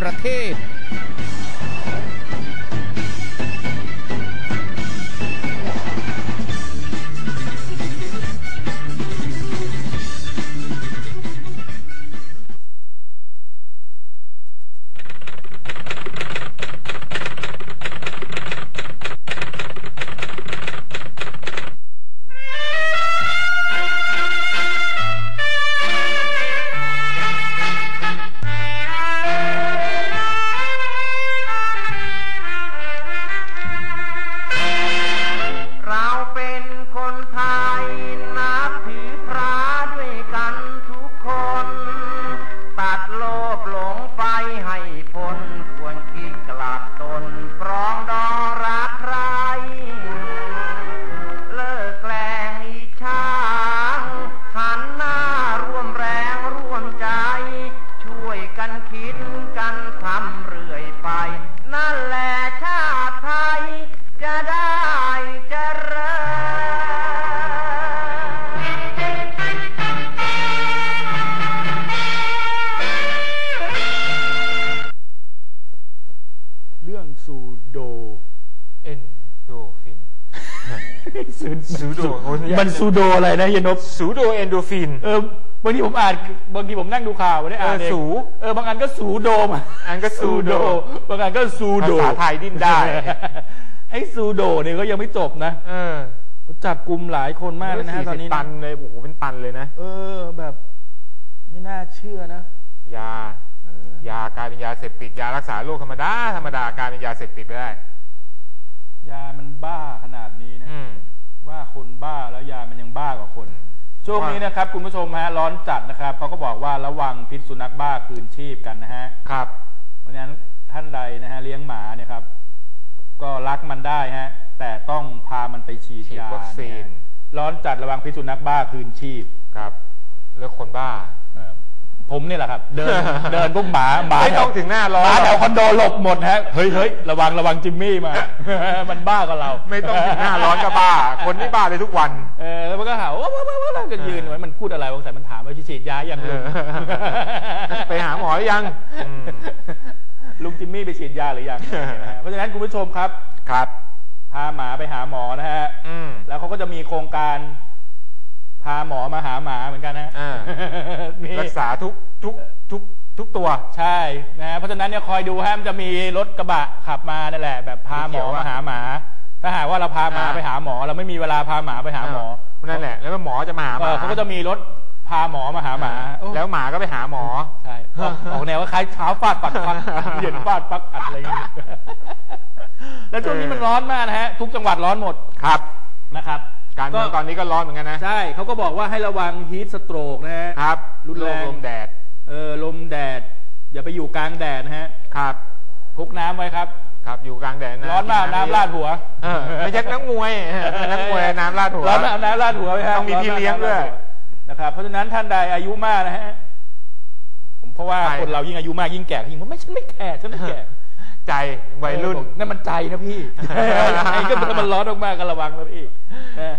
ป รื่องซูโดเอนโดฟิน ซูโดโอ้ยมันซูโดอะไรนะเฮียนบซูโดเอนโดฟิน เออบางทีผมอ่านบางทีผมนั่งดูข่าวไม่ได้อ่านเออเองสูเออบางอันก็สูโดมา อันก็ซูโด บางอันก็ซูโดภาษาไทยดิ้นได้ ไอ้ซูโดเนี่ยก็ยังไม่จบนะเออจับกลุ่มหลายคนมากเลยนะฮะตอนนี้40ตันะนเลยโอ้โหเป็นตันเลยนะ เออแบบ ไม่น่าเชื่อนะ ยา ยากลายเป็นยาเสพติดยารักษาโรคธรรมดาธรรมดากลายเป็นยาเสพติดไปได้ ยามันบ้าขนาดนี้นะอืม ว่าคนบ้าแล้วยามันยังบ้ากว่าคน ช่วงนี้นะครับ คุณผู้ชมฮะร้อนจัดนะครับเขาก็บอกว่าระวังพิษสุนัขบ้าคืนชีพกันนะฮะ ครับ เพราะฉะนั้นท่านใดนะฮะเลี้ยงหมาเนี่ยครับ ก็รักมันได้ฮะ แต่ต้องพามันไปฉีดฉีดยาวัคซีนะฮะร้อนจัดระวังพิษสุนัขบ้าคืนชีพครับ แล้วคนบ้า เออ ผมเนี่ยแหละครับ เดิน เดินพวกหมาหมาไม่แถต้วองถึงหน้าร้อหนมาแถวคอนโดหลบหมดฮะเฮ้ยเฮ้ยระวังระวังจิมมี่มา มันบ้ากว่าเรา ไม่ต้องถึงหน้าร้อนก็บ้า คนนี่บ้าเลยทุกวัน เออแล้วมันก็หาว่าว้าวว้าวว้าวก็ยืนไว้มันพูดอะไรบางสายมันถามว่าฉีดยายังลุงไปหาหมอหรือยังอืมลุงจิมมี่ไปฉีดยาหรือยังนะฮะเพราะฉะนั้นคุณผู้ชมครับครับพาหมาไปหาหมอนะฮะอืมแล้วเขาก็จะมีโครงการ พาหมอมาหาหมาเหมือนกันนะอ่า มีรักษาทุกทุกทุกทุกตัว ใช่นะฮะเพราะฉะนั้นเนี่ยคอยดูฮะมันจะมีรถกระบะขับมานั่นแหละ แบบพาหมอมาหาหมา ถ้าหากว่าเราพาหมาอ่า ไปหาหมอ เราไม่มีเวลาพาหมาไปหาหมอนั่นแหละ แล้วหมอจะมาหาหก็มาเขาก็จะมีรถพาหมอมาหาหมาโอ้แล้วหมาก็ไปหาหมอ ใช่ออกออกแนวว่าคล้ายเช้าฟาดปักปักเย็นฟาดปักอัดอะไรอย่างเงี้ยแล้วช่วงนี้มันร้อนมากนะฮะทุกจังหวัดร้อนหมด ครับ นะครับ การเมืองตอนนี้ก็ร้อนเหมือนกันนะ ใช่เขาก็บอกว่าให้ระวังฮีทสโตรกนะฮะครับรุนแรงลมแดด เออลมแดด อย่าไปอยู่กลางแดดนะฮะครับพกน้ำไว้ครับ ครับอยู่กลางแดดนะร้อนมากน้ำราดหัวเออไม่ใช่นักมวยนักมวยน้ำราดหัวร้อนมากน้ำราดหัวไว้ฮะต้องมีพี่เลี้ยงด้วยนะครับเพราะฉะนั้นท่านใดอายุมากนะฮะผมเพราะว่าใช่คนเรายิ่งอายุมากยิ่งแก่ยิ่งว่าไม่ฉันไม่แก่ฉันไม่แก่ ใจวัยรุ่นเออบอกนั่นมันใจนะพี่ไอ้ก็ถ้ามันร้อนมากๆก็ระวังนะพี่เออ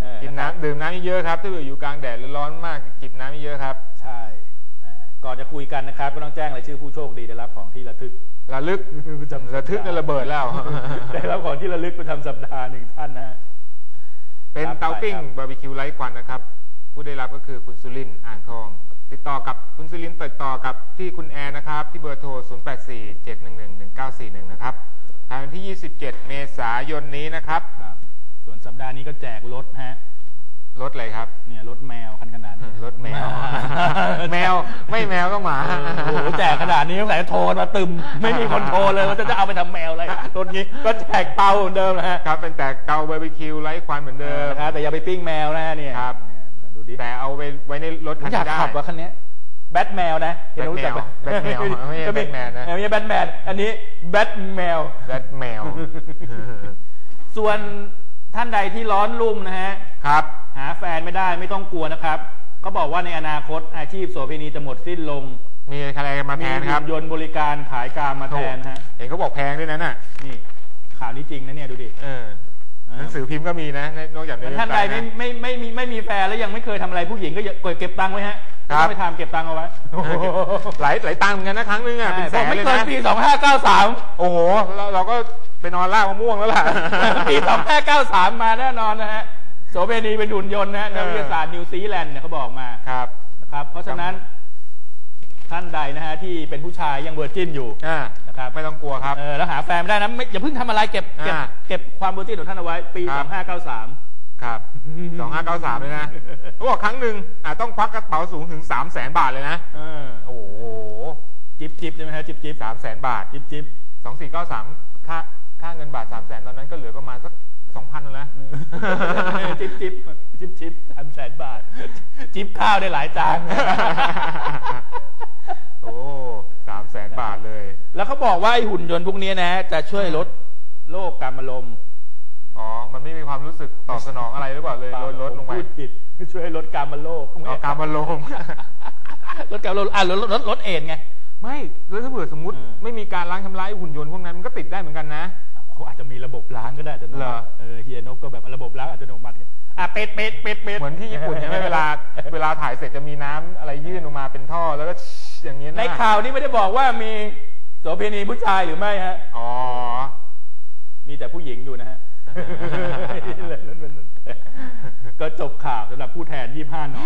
เออกินน้ำดื่มน้ำเยอะๆครับ ถ้าเกิดอยู่กลางแดดหรือร้อนมากจิบน้ำเยอะๆครับ ใช่อ่าก่อนจะคุยกันนะครับก็ต้องแจ้งรายชื่อผู้โชคดีได้รับของที่ระทึกระลึกประจำสัปดาห์ระทึกนั่นระเบิดแล้วได้รับของที่ระลึกประจำสัปดาห์หนึ่งท่านนะฮะเป็นครับเตาปิ้งครับบาร์บีคิวไร้ควันนะครับ ผู้ได้รับก็คือคุณสุรินทร์อ่างทอง ติดต่อกับคุณสุรินทร์ติดต่อกับที่คุณแอร์นะครับ ที่เบอร์โทร 0847111941 นะครับภายในวันที่ 27 เมษายนนี้นะครับ ครับส่วนสัปดาห์นี้ก็แจกรถฮะ รถอะไรครับ เนี่ยรถแมวคันขนาดนี้ รถแมว แมวไม่แมวก็หมา โอ้โหแจกขนาดนี้ตั้งแต่โทรมาตึม ไม่มีคนโทรเลยว่าจะจะเอาไปทำแมวอะไรรถนี้ก็แจกเตาเหมือนเดิมนะฮะครับเป็นแต่เตาบาร์บีคิวไร้ควันเหมือนเดิม นะครับแต่อย่าไปปิ้งแมวนะฮะเนี่ย ครับเนี่ย ดูดิแต่เอาไปไว้ในรถผมคันอยากที่ได้ ขับว่าคันเนี้ยแบทแมวนะเห็นรู้จักไหมแบทแมวไม่ใช่ก็แบทแมนนะ ไม่ใช่แบทแมนอันนี้แบทแมว แบทแมว ส่วนท่านใดที่ร้อนรุ่มนะฮะ ครับ หาแฟนไม่ได้ไม่ต้องกลัวนะครับ เขาบอกว่าในอนาคตอาชีพโสเภณีจะหมดสิ้นลง มีอะไรมาแทนครับมีหุ่นยนต์บริการขายกามมาแทนฮะ เห็นเขาบอกแพงด้วยนะน่ะ นี่ข่าวนี้จริงนะเนี่ยดูดิ เออ หนังสือพิมพ์ก็มีนะนอกจากในท่านใดเว็บไซต์ไม่นะไม่ไม่มีไม่มีแฟนแล้วยังไม่เคยทำอะไรผู้หญิงก็อย่ากดเก็บตังค์ไว้ฮะครับต้องไปทำเก็บตังค์เอาไว้หลายหลายตังค์เหมือนกันนะครั้งหนึงอะเป็นแสบอกนไม่เลยเกินนะปีสองห้าเก้าสามโอ้โหเราเราก็ไปนอนล่ามะม่วงแล้วล่ะปีสองห้าเก้าสามมาแน่นอนนะฮะโสเภณีเป็นหุ่นยนต์นะฮะนักวิทยาศาสตร์นิวซีแลนด์เนี่ยเขาบอกมาครับนะครับ เพราะฉะนั้นท่านใดนะฮะที่เป็นผู้ชายยังเวอร์จินอยู่อ่า นะครับไม่ต้องกลัวครับ เออแล้วหาแฟนไม่ได้นะไม่อย่าเพิ่งทำอะไรเก็บเก็บอ่าเก็บความเวอร์จินของท่านเอาไว้ปี ครัสบองห้าเก้าสามครับสองห้าเก้าสามเลยนะเขาบอกครั้งหนึ่งอะต้องควักกระเป๋าสูงถึงสามแสนบาทเลยนะ เออโอ้โหจิบจิบใช่ไหมฮะจิบจิบสามแสนบาทจิบจิบสองสี่เก้าสามค่าค่าเงินบาทสามแสนตอนนั้นก็เหลือประมาณสักสองพันแล้วนะ จิบจิบจิบจิบสามแสนบาท จิบข้าวได้หลายจาน โอ้สามแสนบาทเลย แล้วเขาบอกว่าไอ้หุ่นยนต์พวกนี้นะ จะช่วยลดโรคการมะลมอ๋อ มันไม่มีความรู้สึกตอบสนองอะไรหรือเปล่าเลยลดลดลงไปพูดผิดช่วยลดการมะโรคเอาการมาลมลดการมะโรคอะลดลดลดลดเอดส์ไงไม่แล้วถ้าเผื่อสมมติอืมไม่มีการล้างทำลายหุ่นยนต์พวกนั้นมันก็ติดได้เหมือนกันนะเขาอาจจะมีระบบล้างก็ได้อัตโนเหรมัอติเออเฮียนกก็แบบระบบล้างอัตโนมัติไงอะเป็ดเป็ดเป็ดเป็ดเหมือนที่ญี่ปุ่นใช่ไหมเวลา เวลาถ่ายเสร็จจะมีน้ำอะไรยื่นออกมาเป็นท่อแล้วก็อย่างนี้นะในข่าวนี้ไม่ได้บอกว่ามี โสเภณีผู้ชายหรือไม่ฮะ อ๋อ มีแต่ผู้หญิงอยู่นะฮะ ก็จบข่าวสำหรับผู้แทนยี่ห้าหนอ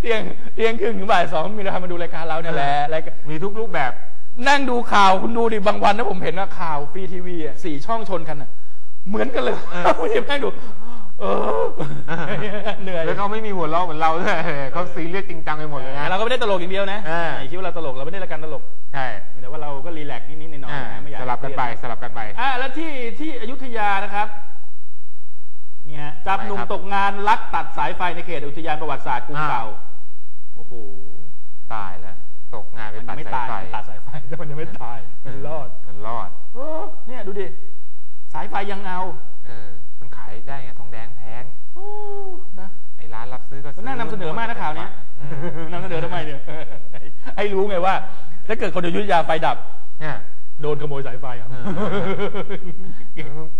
เที่ยงเที่ยงครึ่งถึงบ่ายสองมีเรามาดูรายการเราเนี่ยแหละรายการมีทุกรูปแบบ นั่งดูข่าวคุณดูดิบางวันนะผมเห็นว่าข่าวฟรีทีวีอะสี่ช่องชนกันอะ เหมือนกันเลยเออผมยังนั่งดู เออเหนื่อยแล้วเขาไม่มีหัวเราะเหมือนเราด้วยเขาซีเรียสจริงจังไปหมดเลยนะเราก็ไม่ได้ตลกอย่างเดียวนะอ่าไอ้คิดว่าเราตลกเราไม่ได้รายการตลกใช่แต่ว่าเราก็รีแลกซ์นิดๆหน่อยอ่าๆนะไม่อยากสลับกันไปเครียดสลับกันไปอะแล้วที่ที่อยุธยานะครับนี่ฮะจับหนุ่มทำไมครับตกงานลักตัดสายไฟในเขตอุทยานประวัติศาสตร์กรุงอ้าวเก่าโอ้โหตายแล้วตกงานไปมันตัยัดงไม่สาตายยไฟตัดสายไฟแล้วมันยังไม่ตายมันรอดมันรอดเออเนี่ยดูดิสายไฟยังเอา เออมันขายได้ไงทองแดงแพงโอ้ นะไอ้ร้านรับซื้อก็ซื้อน่านำเสนอมากนะข่าวเนี้ยอืมนำเสนอทำไมเนี่ยให้รู้ไงว่า ถ้าเกิดคนอยุธยาไฟดับเนี่ยโดนขโมยสายไฟอะเออ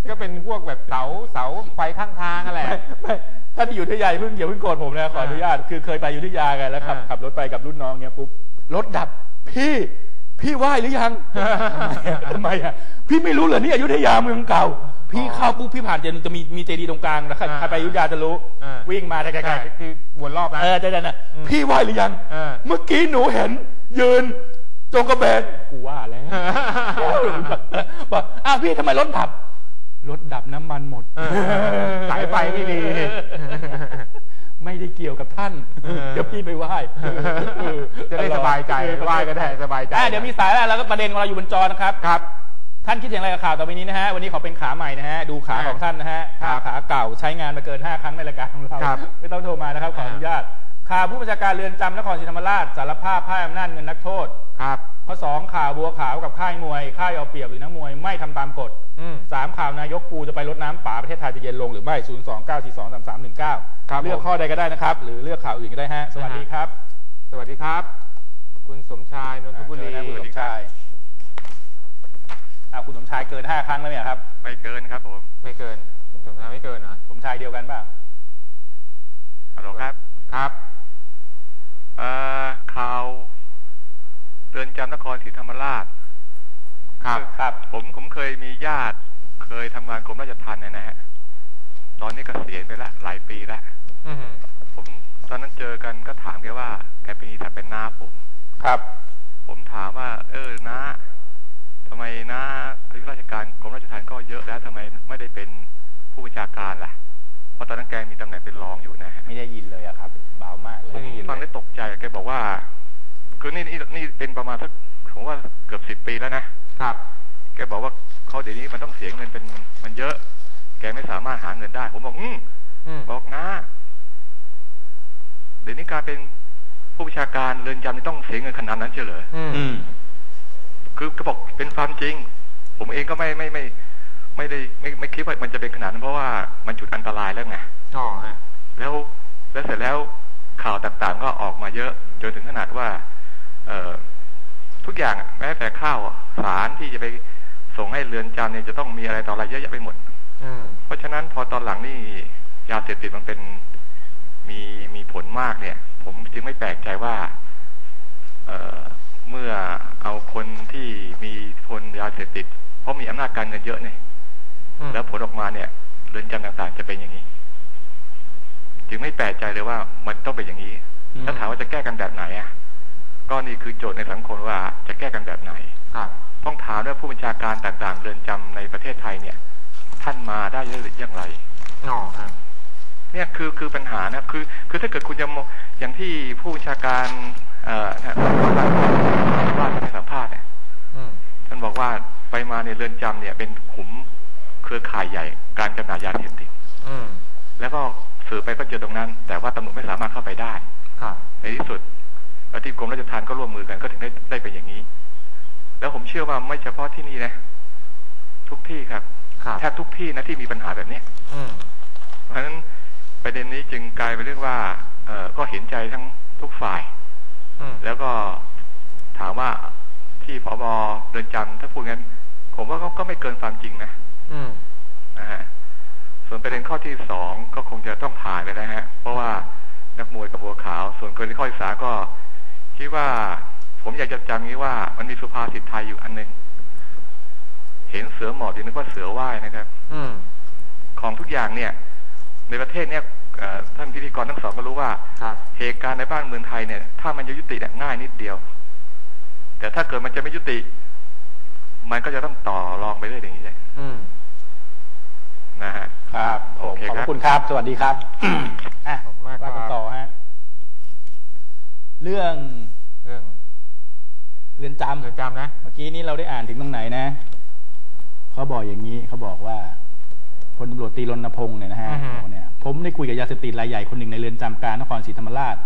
ก็เป็นพวกแบบเสาเสาไฟข้างทางนั่นแหละไม่ไม่ถ้าที่อยู่ที่ยาอย่าเพิ่งอย่าเพิ่งโกรธผมนะขออนุญาตคือเคยไปอยู่ที่ยาไงแล้วขับอ่าขับรถไปกับรุ่นน้องเนี้ยปุ๊บรถดับพี่ พี่ไหว้หรือยังทำไมอะพี่ไม่รู้เหรอนี่อยุธยาเมืองเก่า พี่เข้าปุ๊บพี่ผ่านเจนจะมีมีเจดีย์ตรงกลางนะใครอ่าใครไปอยุธยาจะรู้อ่าวิ่งมาใกล้ใช่คือวนรอบนะๆเออใช่ๆนะอืมพี่ไหว้หรือยังเออเมื่อกี้หนูเห็น ยืนจงกระเบนกูว่าแล้วบอกอ้าวพี่ทำไมรถดับรถดับน้ำมันหมดเออสายไฟไม่ดี ไม่ได้เกี่ยวกับท่านเออเดี๋ยวพี่ไปไหว้จะได้สบายใจไหว้ก็ได้สบายใจอะเดี๋ยวมีสายแล้วแล้วก็ประเด็นของเราอยู่บนจอนะครับครับ ท่านคิดอย่างไรกับข่าวต่อไปนี้นะฮะวันนี้ขอเป็นขาใหม่นะฮะดูขาครับของท่านนะฮะครัขาบขาเก่าใช้งานมาเกิน5ครั้งในรายการของเราครับไม่ต้องโทรมานะครับขออนุญาต ข่าวผู้บัญชาการเรือนจำนครศรีธรรมราชสารภาพพ่ายอำนาจเงินนักโทษครับ ข้อสองข่าวบัวขาวกับค่ายมวย ค่ายเอาเปรียบหรือนักมวยไม่ทำตามกฎอืม สามข่าวนายกปูจะไปลดน้ำป่าประเทศไทยจะเย็นลงหรือไม่0 2 9 4 2 3 3 1 9ครับเลือกผม ข้อใดก็ได้นะครับ หรือเลือกข่าวอื่นก็ได้ฮะสวัสดีครับสวัสดีครับ คุณสมชายนนทบุรี อ่าเชิญนะคุณสมชายอ่าคุณสมชายเกินห้าครั้งแล้วเนี่ยครับไม่เกินครับผมไม่เกินคุณสมชายไม่เกินเหรอสมชายเดียวกันเปล่าฮัลโหลครับ ครับเอ่อ ข่าวเรือนจำนครศรีธรรมราช ครับครับ ผมผมเคยมีญาติ เคยทำงานกรมราชทัณฑ์เนี่ยนะฮะตอนนี้กเกษียณไปละหลายปีละอืมผมตอนนั้นเจอกันก็ถามแกว่า แกเป็นแต่เป็นน้าผม ครับ ผมถามว่า เออน้าทำไมน้าอายุราชการกรมราชทัณฑ์ก็เยอะแล้วทำไมไม่ได้เป็นผู้บัญชาการล่ะเพ ราะตอนนั้นแกมีตำแหน่งเป็นรองอยู่นะฮะไม่ได้ยินเลยอะครับเบามากเลยไม่ได้ยินฟังเลได้ยตกใจแกบอกว่า คือนี่นี่นี่เป็นประมาณสักผมว่าเกือบสิบปีแล้วนะครับ แกบอกว่าเขาเดี๋ยวนี้มันต้องเสียเงินเป็นมันเยอะ แกไม่สามารถหาเงินได้ ผมบอกอืมอืมบอกนะ เดี๋ยวนี้การเป็นผู้บัญชาการเรือนจำนี่ต้องเสียเงินขนาดนั้นเชียวเหรออืมอืมคือก็บอกเป็นความจริง ผมเองก็ไม่ไม่ไม่ ไม่ได้ไม่ไม่คิดว่ามันจะเป็นขนาดนั้นเพราะว่ามันจุดอันตรายแล้วไงอ๋อฮะแล้วแล้วเสร็จแล้วข่าวต่างๆก็ออกมาเยอะ จนถึงขนาดว่า เอ่อทุกอย่างอะแม้แต่ข้าวอะสารที่จะไปส่งให้เรือนจำเนี่ยจะต้องมีอะไรต่ออะไรเยอะแยะไปหมดอืมเพราะฉะนั้นพอตอนหลังนี่ยาเสพติดมันเป็นมีมีผลมากเนี่ย ผมจึงไม่แปลกใจว่า เอ่อเมื่อเอาคนที่มีพลยาเสพติด เพราะมีอำนาจการเงินเยอะเนี่ยอืม แล้วผลออกมาเนี่ยเรือนจำต่างๆจะเป็นอย่างนี้ จึงไม่แปลกใจเลยว่ามันต้องเป็นอย่างนี้อืมแล้วถามว่าจะแก้กันแบบไหนอะ ก็นี่คือโจทย์ในสังคมว่าจะแก้กันแบบไหนครับต้องถามว่าผู้บัญชาการต่างๆเรือนจำในประเทศไทยเนี่ย ท่านมาได้หรืออย่างไรอ๋อครับเนี่ยคือคือปัญหานะคือ คือถ้าเกิดคุณจะมองอย่างที่ผู้บัญชาการ เอ่อนะว่าในสัมภาษณ์เนี่ยอืมท่านบอกว่าไปมาในยเรือนจำเนี่ยเป็นขุมเค รือข่ายใหญ่ การจำหน่ายยาเสพติดอืมแล้วก็สืบไปก็เจอตรงนั้น แต่ว่าตำรวจไม่สามารถเข้าไปได้ครับในที่สุดแล้วที่กรมราชทัณฑ์ก็ร่วมมือกันก็ถึงได้ได้เป็นอย่างนี้ แล้วผมเชื่อว่าไม่เฉพาะที่นี่นะ ทุกที่ครับครับแทบทุกที่นะที่มีปัญหาแบบเนี้ยอืมเพราะฉะนั้นประเด็นนี้จึงกลายเป็นเรื่องว่า เออก็เห็นใจทั้งทุกฝ่ายอืมแล้วก็ถามว่าที่พบเรือนจำถ้าพูดงั้น ผมว่าก็ก็ไม่เกินความจริงนะอืมนะฮะส่วนประเด็นข้อที่สองก็คงจะต้องผ่านไปนะฮะ เพราะว่านักมวยกับบัวขาว ส่วนกรณีข้อที่สามก็คิดว่า ผมอยากจะจำงี้ว่ามันมีสุภาษิตไทยอยู่อันหนึ่งเห็นเสือหมอบอยู่นึกว่าเสือว่ายนะครับ อืมของทุกอย่างเนี่ย ในประเทศเนี่ยเอ่อท่านพิธีกรทั้งสองก็รู้ว่าครับเหตุการณ์ในบ้านเมืองไทยเนี่ย ถ้ามันจะยุติเนี่ยง่ายนิดเดียว แต่ถ้าเกิดมันจะไม่ยุติ มันก็จะต้องต่อรองไปเรื่อยอย่างนี้เลยอืมนะฮะครับผโอมเคขอบพครัระบคุณครับ สวัสดีครับอะขอบคุณมากครับว่ากันต่อฮะเรื่องเรื่องเรือนจำเรือนจำนะเมื่อกี้นี้เราได้อ่านถึงตรงไหนนะเขาบอกอย่างนี้เขาบอกว่าพลตำรวจตรีรณพงศ์เนี่ยนะฮะอือฮึบอกเนี่ยผมได้คุยกับยาเสพติดรายใหญ่คนหนึ่งในเรือนจำกลารนครศรีธรรมราช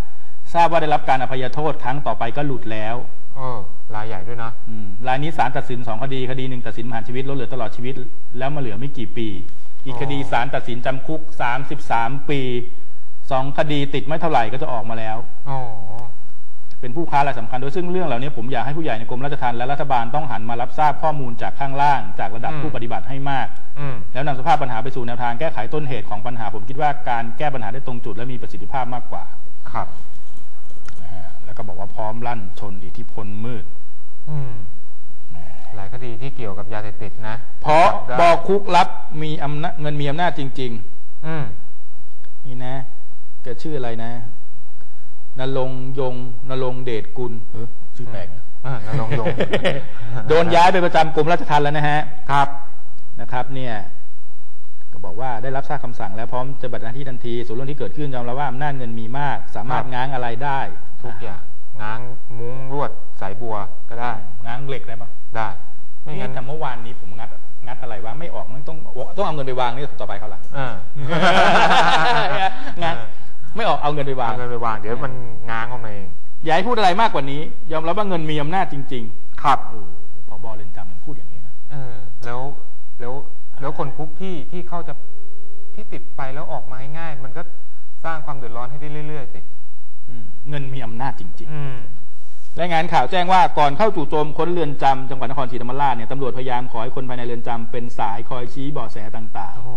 ทราบว่าได้รับการอภัยโทษครั้งต่อไปก็หลุดแล้ว เออรายใหญ่ด้วยนะ อืมรายนี้ศาลตัดสินสองคดีคดีหนึ่งตัดสินประหารชีวิตลดเหลือตลอดชีวิต แล้วมาเหลือไม่กี่ปี อีกอ๋อคดีศาลตัดสินจำคุกสามสิบสามปีสองคดีติดไม่เท่าไหร่ก็จะออกมาแล้ว อ๋อ เป็นผู้ค้ารายสำคัญด้วยซึ่งเรื่องเหล่านี้ผมอยากให้ผู้ใหญ่ในกรมราชทัณฑ์และรัฐบาลต้องหันมารับทราบข้อมูลจากข้างล่าง จากระดับอืม ผู้ปฏิบัติให้มาก อืม แล้วนำสภาพปัญหาไปสู่แนวทางแก้ไขต้นเหตุของปัญหา ผมคิดว่าการแก้ปัญหาได้ตรงจุดและมีประสิทธิภาพมากกว่า ครับนะฮะแล้ว ก็บอกว่าพร้อมลั่นชนอิทธิพลมืดอืมแหมหลายคดีที่เกี่ยวกับยาเสพติดนะ เพราะจัได้บอกคุกรับมีอำนาจเงินมีอำนาจจริงอืมๆนี่นะแกชื่ออะไรนะนรงค์ยงนรงค์เดชกุลเออชื่อแปลกนะเออนรงค์ยงโดนย้ายไปประจำกรมราชทัณฑ์แล้วนะฮะ ครับนะครับ เนี่ย ก็บอกว่าได้รับทราบคำสั่งแล้วพร้อมจะปฏิบัติหน้าที่ทันที ส่วนเรื่องที่เกิดขึ้นยอมรับว่าอำนาจเงินมีมาก สามารถครับง้างอะไรได้ ทุกอย่างง้างมุ้งลวดสายบัวก็ได้ ง้างเหล็กได้ปะได้ไม่งั้นแต่เมื่อวานนี้ผมงัดงัดอะไรวะไม่ออกไม่ต้องต้องเอาเงินไปวางนี่ต่อไปเขาวหลังเอองัดไม่ออกเอาเงินไปวางเอาเงินไปวางเดี๋ยวมันง้างออกมาเองอย่าให้พูดอะไรมากกว่านี้ ยอมรับว่าเงินมีอำนาจจริงครับๆโอ้โหผบเรือนจำยังพูดอย่างนี้นะเออ แล้วแล้วแล้วคนคุกที่ที่เขาจะที่ติดไปแล้วออกมาง่ายๆมันก็สร้างความเดือดร้อนให้ได้เรื่อยๆสิอืม เงินมีอำนาจจริงอืมๆรายงานข่าวแจ้งว่าก่อนเข้าจู่โจมค้นเรือนจำจังหวัดนครศรีธรรมราชเนี่ยตำรวจพยายามขอให้คนภายในเรือนจำเป็นสายคอยชี้เบาะแสต่างโอ้โห